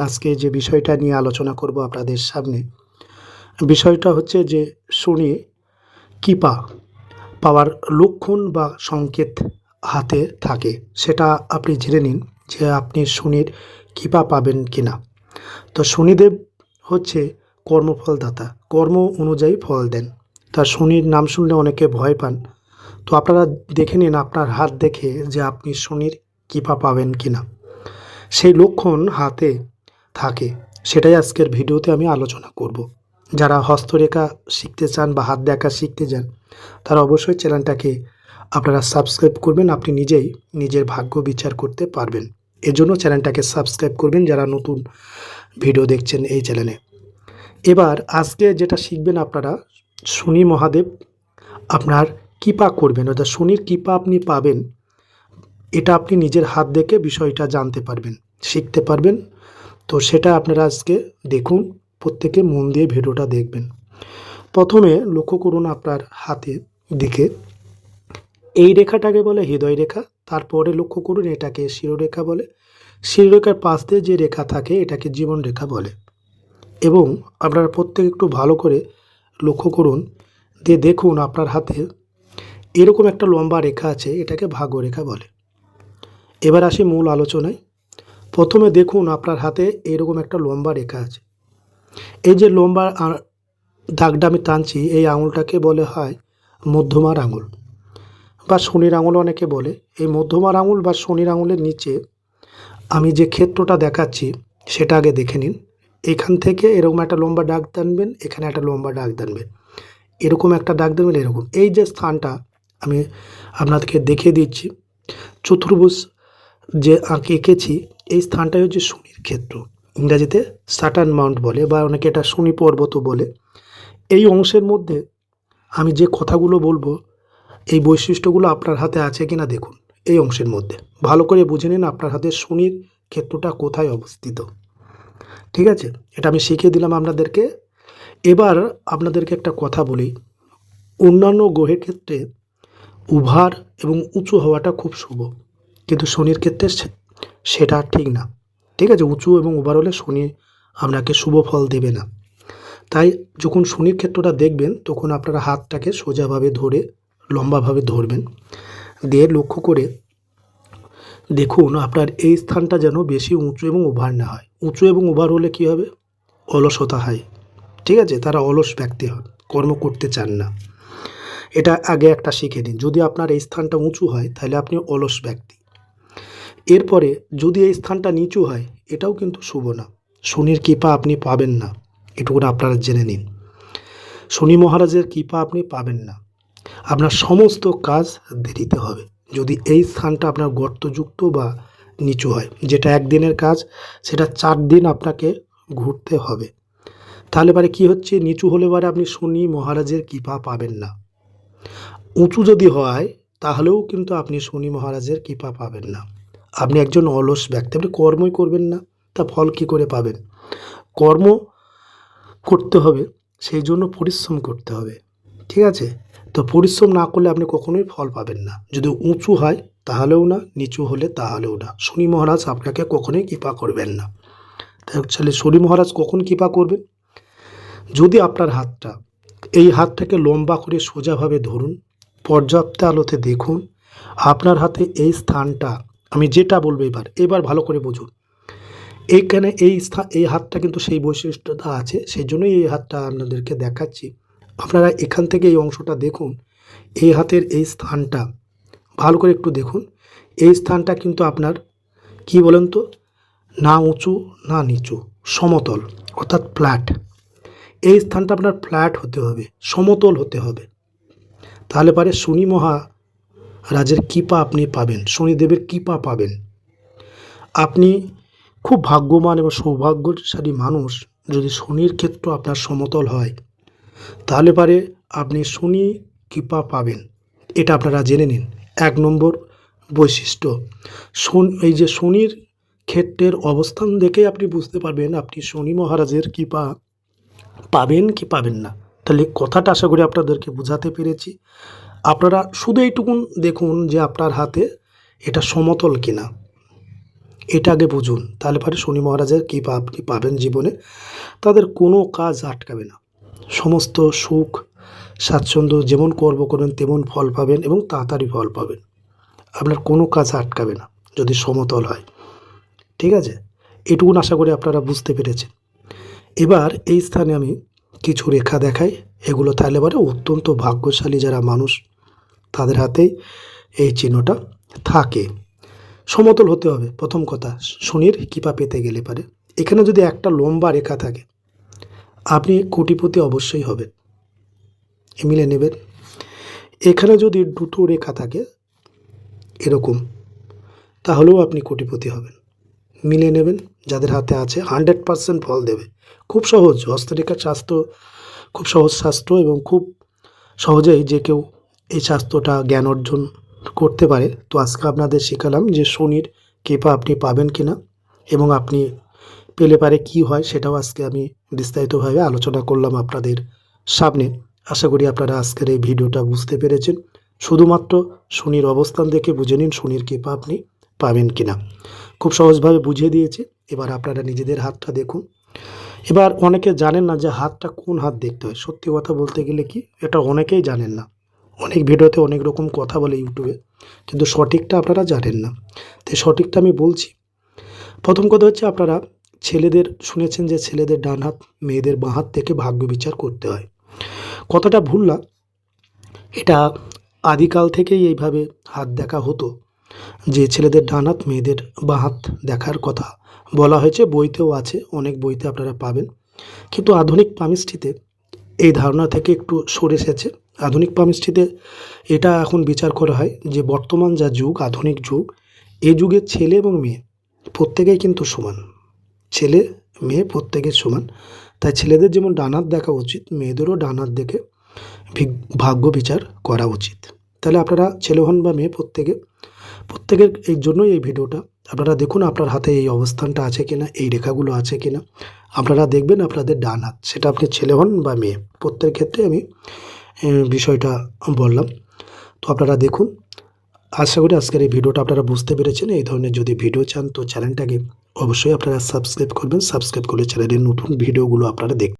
আজকে যে বিষয়টা নিয়ে আলোচনা করব আপনাদের সামনে, বিষয়টা হচ্ছে যে শনি, কিপা, পাওয়ার লক্ষণ বা সংকেত হাতে থাকে, সেটা আপনি জেনে নিন যে আপনি শনির কৃপা পাবেন কি না তো শনিদেব হচ্ছে কর্মফলদাতা, কর্ম অনুযায়ী ফল দেন। তার শনির নাম শুনলে অনেকে ভয় পান। তো আপনারা দেখে নিন আপনার হাত দেখে যে আপনি শনির কৃপা পাবেন কি না সেই লক্ষণ হাতে থাকে। সেটাই আজকের ভিডিওতে আমি আলোচনা করব। যারা হস্তরেখা শিখতে চান বা হাত দেখা শিখতে চান, তারা অবশ্যই চ্যানেলটাকে আপনারা সাবস্ক্রাইব করবেন, আপনি নিজেই নিজের ভাগ্য বিচার করতে পারবেন। এজন্য চ্যানেলটাকে সাবস্ক্রাইব করবেন যারা নতুন ভিডিও দেখছেন এই চ্যানেলে। এবার আজকে যেটা শিখবেন আপনারা, শনি মহাদেব আপনার কৃপা করবেন, অর্থাৎ শনির কৃপা আপনি পাবেন, এটা আপনি নিজের হাত দেখে বিষয়টা জানতে পারবেন, শিখতে পারবেন তো সেটা আপনারা আজকে দেখুন, প্রত্যেকে মন দিয়ে ভিডিওটা দেখবেন। প্রথমে লক্ষ্য করুন আপনার হাতে দিকে। এই রেখাটাকে বলে হৃদয় রেখা, তারপরে লক্ষ্য করুন এটাকে শিরোরেখা বলে। শিরোরেখার পাশ দিয়ে যে রেখা থাকে, এটাকে জীবন রেখা বলে। এবং আপনারা প্রত্যেক একটু ভালো করে লক্ষ্য করুন, দিয়ে দেখুন আপনার হাতে এরকম একটা লম্বা রেখা আছে, এটাকে ভাগ্য রেখা বলে। এবার আসি মূল আলোচনায়। প্রথমে দেখুন আপনার হাতে এরকম একটা লম্বা রেখা আছে। এই যে লম্বা দাগটা আমি টানছি, এই আঙুলটাকে বলে হয় মধ্যমার আঙুল বা শনির আঙুল অনেকে বলে। এই মধ্যমার আঙুল বা শনির আঙুলের নিচে আমি যে ক্ষেত্রটা দেখাচ্ছি, সেটা আগে দেখে নিন। এখান থেকে এরকম একটা লম্বা ডাক টানবেন, এখানে একটা লম্বা ডাক টানবেন। এরকম একটা ডাক দেবেন এরকম। এই যে স্থানটা আমি আপনাদেরকে দেখিয়ে দিচ্ছি, চতুর্ভুজ যে আঁকে এঁকেছি এই স্থানটাই হচ্ছে শনির ক্ষেত্র। ইংরাজিতে সাটার্ন মাউন্ট বলে, বা অনেকে এটা শনি পর্বতও বলে। এই অংশের মধ্যে আমি যে কথাগুলো বলব, এই বৈশিষ্ট্যগুলো আপনার হাতে আছে কি না দেখুন, এই অংশের মধ্যে। ভালো করে বুঝে নিন আপনার হাতে শনির ক্ষেত্রটা কোথায় অবস্থিত। ঠিক আছে? এটা আমি শিখিয়ে দিলাম আপনাদেরকে। এবার আপনাদেরকে একটা কথা বলি। অন্যান্য গ্রহের ক্ষেত্রে উভার এবং উঁচু হওয়াটা খুব শুভ। কিন্তু শনির ক্ষেত্রে সেটা ঠিক না। ঠিক আছে, উঁচু এবং উভার হলে শনি আপনাকে শুভ ফল দেবে না। তাই যখন শনির ক্ষেত্রটা দেখবেন, তখন আপনারা হাতটাকে সোজাভাবে ধরে, লম্বাভাবে ধরবেন। দিয়ে লক্ষ্য করে দেখুন, আপনার এই স্থানটা যেন বেশি উঁচু এবং ওভার না হয়। উঁচু এবং ওভার হলে কী হবে? অলসতা হয়। ঠিক আছে, তারা অলস ব্যক্তি হন, কর্ম করতে চান না। এটা আগে একটা শিখে নিন। যদি আপনার এই স্থানটা উঁচু হয়, তাহলে আপনি অলস ব্যক্তি। এরপরে যদি এই স্থানটা নিচু হয়, এটাও কিন্তু শুভ না। শনির কৃপা আপনি পাবেন না। এটুকু আপনারা জেনে নিন। শনি মহারাজের কৃপা আপনি পাবেন না। আপনার সমস্ত কাজ দেরিতে হবে। যদি এই স্থানটা আপনার গর্তযুক্ত বা নিচু হয়, যেটা একদিনের কাজ, সেটা চার দিন আপনাকে ঘুরতে হবে। তাহলে পরে কী হচ্ছে? নিচু হলে পরে আপনি শনি মহারাজের কৃপা পাবেন না। উঁচু যদি হয়, তাহলেও কিন্তু আপনি শনি মহারাজের কৃপা পাবেন না। আপনি একজন অলস ব্যক্তি, আপনি কর্মই করবেন না, তা ফল কী করে পাবেন? কর্ম করতে হবে, সেই জন্য পরিশ্রম করতে হবে, ঠিক আছে? তো পরিশ্রম না করলে আপনি কখনোই ফল পাবেন না। যদি উঁচু হয়, তাহলেও না, নিচু হলে তাহলেও না। শনি মহারাজ আপনাকে কখনোই কৃপা করবেন না। অ্যাকচুয়ালি শনি মহারাজ কখন কৃপা করবেন? যদি আপনার হাতটা, এই হাতটাকে লম্বা করে সোজাভাবে ধরুন, পর্যাপ্ত আলোতে দেখুন, আপনার হাতে এই স্থানটা আমি যেটা বলব এবার এবার ভালো করে বুঝুন। এইখানে এই স্থান, এই হাতটা কিন্তু সেই বৈশিষ্ট্যটা আছে, সেই জন্যই এই হাতটা আপনাদেরকে দেখাচ্ছি। আপনারা এখান থেকে এই অংশটা দেখুন, এই হাতের এই স্থানটা। ভালো করে একটু দেখুন, এই স্থানটা কিন্তু আপনার, কি বলেন তো? না উঁচু, না নিচু, সমতল, অর্থাৎ ফ্ল্যাট এই স্থানটা আপনার ফ্ল্যাট হতে হবে, সমতল হতে হবে। তাহলে পারে শনি মহা রাজের কৃপা আপনি পাবেন, শনিদেবের কৃপা পাবেন। আপনি খুব ভাগ্যবান এবং সৌভাগ্যশালী মানুষ, যদি শনির ক্ষেত্র আপনার সমতল হয়, তাহলে পারে আপনি শনি কৃপা পাবেন। এটা আপনারা জেনে নিন। এক নম্বর বৈশিষ্ট্য, শন, এই যে শনির ক্ষেত্রের অবস্থান দেখে আপনি বুঝতে পারবেন আপনি শনি মহারাজের কৃপা পাবেন কি পাবেন না। তাহলে কথাটা আশা করি আপনাদেরকে বোঝাতে পেরেছি। আপনারা শুধু এইটুকুন দেখুন যে আপনার হাতে এটা সমতল কিনা। এটা আগে বুঝুন, তাহলে পরে শনি মহারাজের কৃপা আপনি পাবেন জীবনে। তাদের কোনো কাজ আটকাবে না। সমস্ত সুখ, স্বাচ্ছন্দ্য যেমন কর্ম করবেন, তেমন ফল পাবেন এবং তাড়াতাড়ি ফল পাবেন। আপনার কোনো কাজ আটকাবে না, যদি সমতল হয়। ঠিক আছে? এটুকুন আশা করি আপনারা বুঝতে পেরেছেন। এবার এই স্থানে আমি কিছু রেখা দেখাই। এগুলো তাহলে পরে অত্যন্ত ভাগ্যশালী যারা মানুষ তাদের হাতেই এই চিহ্নটা থাকে। সমতল হতে হবে, প্রথম কথা। শনির কৃপা পেতে গেলে পারে। এখানে যদি একটা লম্বা রেখা থাকে, আপনি কোটিপতি অবশ্যই হবেন। মিলে নেবেন। এখানে যদি দুটো রেখা থাকে, এরকম, তাহলেও আপনি কোটিপতি হবেন। মিলে নেবেন। যাদের হাতে আছে, হান্ড্রেড পারসেন্ট ফল দেবে। খুব সহজ। হস্তরেখার স্বাস্থ্য খুব সহজ শাস্ত্র এবং খুব সহজেই যে কেউ এই স্বাস্থ্যটা জ্ঞান অর্জন করতে পারে। তো আজকে আপনাদের শেখালাম যে শনির কৃপা আপনি পাবেন কিনা এবং আপনি পেলে পারে কি হয় সেটাও আজকে আমি বিস্তারিতভাবে আলোচনা করলাম আপনাদের সামনে। আশা করি আপনারা আজকের এই ভিডিওটা বুঝতে পেরেছেন। শুধুমাত্র শনির অবস্থান দেখে বুঝে নিন শনির কৃপা আপনি পাবেন কিনা। খুব সহজভাবে বুঝিয়ে দিয়েছি। এবার আপনারা নিজেদের হাতটা দেখুন। এবার অনেকে জানেন না যে হাতটা কোন হাত দেখতে হয়। সত্যি কথা বলতে গেলে কি? এটা অনেকেই জানেন না। অনেক ভিডিওতে অনেক রকম কথা বলে ইউটিউবে, কিন্তু সঠিকটা আপনারা জানেন না। তো সঠিকটা আমি বলছি। প্রথম কথা হচ্ছে আপনারা ছেলেদের শুনেছেন যে ছেলেদের ডান হাত, মেয়েদের বাঁ হাত থেকে ভাগ্য বিচার করতে হয়। কথাটা ভুল না। এটা আদিকাল থেকেই এইভাবে হাত দেখা হতো যে ছেলেদের ডান হাত, মেয়েদের বাঁ হাত দেখার কথা বলা হয়েছে। বইতেও আছে, অনেক বইতে আপনারা পাবেন। কিন্তু আধুনিক পামিস্ট্রিতে এই ধারণা থেকে একটু সরে এসেছে। আধুনিক পামিস্ট্রিতে এটা এখন বিচার করা হয় যে বর্তমান যা যুগ, আধুনিক যুগ, এ যুগে ছেলে এবং মেয়ে প্রত্যেকেই কিন্তু সমান। ছেলে, মেয়ে প্রত্যেকের সমান। তাই ছেলেদের যেমন ডানাত দেখা উচিত, মেয়েদেরও ডানাত দেখে ভিগ- ভাগ্য বিচার করা উচিত। তাহলে আপনারা ছেলে হন বা মেয়ে প্রত্যেকে, প্রত্যেকের এই জন্যই এই ভিডিওটা আপনারা দেখুন আপনার হাতে এই অবস্থানটা আছে কিনা, এই রেখাগুলো আছে কিনা। আপনারা দেখবেন আপনাদের ডান হাত, সেটা আপনি ছেলে হন বা মেয়ে। প্রত্যেক ক্ষেত্রে আমি বিষয়টা বললাম। তো আপনারা দেখুন, আশা করি আজকের এই ভিডিওটা আপনারা বুঝতে পেরেছেন। এই ধরনের যদি ভিডিও চান, তো চ্যানেলটাকে অবশ্যই আপনারা সাবস্ক্রাইব করবেন। সাবস্ক্রাইব করলে চ্যানেলের নতুন ভিডিওগুলো আপনারা দেখতে